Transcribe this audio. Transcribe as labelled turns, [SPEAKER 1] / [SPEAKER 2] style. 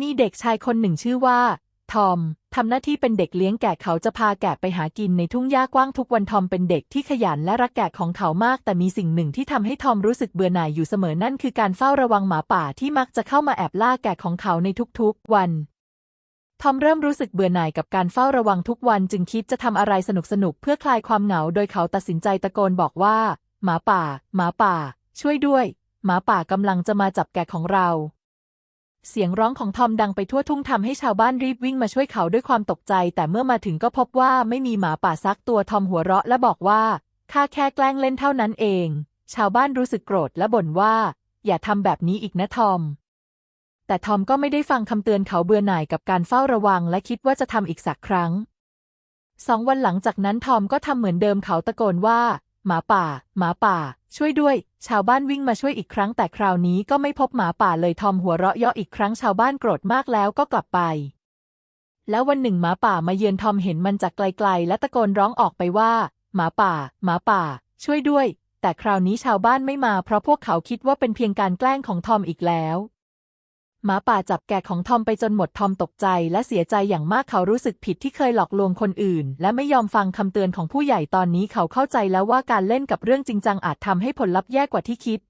[SPEAKER 1] มีเด็กชายคนหนึ่งชื่อว่า ทอมทำหน้าที่เป็นเด็กเลี้ยงแกะเขาจะพาแกะไปหากินในทุ่งหญ้ากว้างทุกวันทอมเป็นเด็กที่ขยันและรักแกะของเขามาก แต่มีสิ่งหนึ่งที่ทำให้ทอมรู้สึกเบื่อหน่ายอยู่เสมอนั่นคือการเฝ้าระวังหมาป่าที่มักจะเข้ามาแอบล่าแกะของเขาในทุกๆ วัน ทอมเริ่มรู้สึกเบื่อหน่ายกับการเฝ้าระวังทุกวันจึงคิดจะทำอะไรสนุกๆเพื่อคลายความเหงา โดยเขาตัดสินใจตะโกนบอกว่า หมาป่า หมาป่า ช่วยด้วย หมาป่ากำลังจะมาจับแกะของเรา เสียงร้องของทอมดังไปทั่วทุ่งทำให้ชาวบ้านรีบวิ่งมาช่วยเขาด้วยความตกใจ แต่เมื่อมาถึงก็พบว่าไม่มีหมาป่าซักตัวทอมหัวเราะและบอกว่าข้าแค่แกล้งเล่นเท่านั้นเอง ชาวบ้านรู้สึกโกรธและบ่นว่า อย่าทำแบบนี้อีกนะทอม แต่ทอมก็ไม่ได้ฟังคำเตือนเขาเบื่อหน่ายกับการเฝ้าระวังและคิดว่าจะทำอีกสักครั้ง สองวันหลังจากนั้นทอมก็ทำเหมือนเดิมเขาตะโกนว่า หมาป่า หมาป่า ช่วยด้วย ชาวบ้านวิ่งมาช่วยอีกครั้งแต่คราวนี้ก็ไม่พบหมาป่าเลยทอมหัวเราะเยาะอีกครั้งชาวบ้านโกรธมากแล้วก็กลับไป แล้ววันหนึ่งหมาป่ามาเยือนทอมเห็นมันจากไกลๆ และตะโกนร้องออกไปว่า หมาป่า หมาป่า ช่วยด้วย แต่คราวนี้ชาวบ้านไม่มาเพราะพวกเขาคิดว่าเป็นเพียงการแกล้งของทอมอีกแล้ว หมาป่าจับแกะของทอมไปจนหมดทอมตกใจและเสียใจอย่างมากเขารู้สึกผิดที่เคยหลอกลวงคนอื่น และไม่ยอมฟังคำเตือนของผู้ใหญ่ตอนนี้เขาเข้าใจแล้วว่าการเล่นกับเรื่องจริงจังอาจทำให้ผลลัพธ์แย่กว่าที่คิด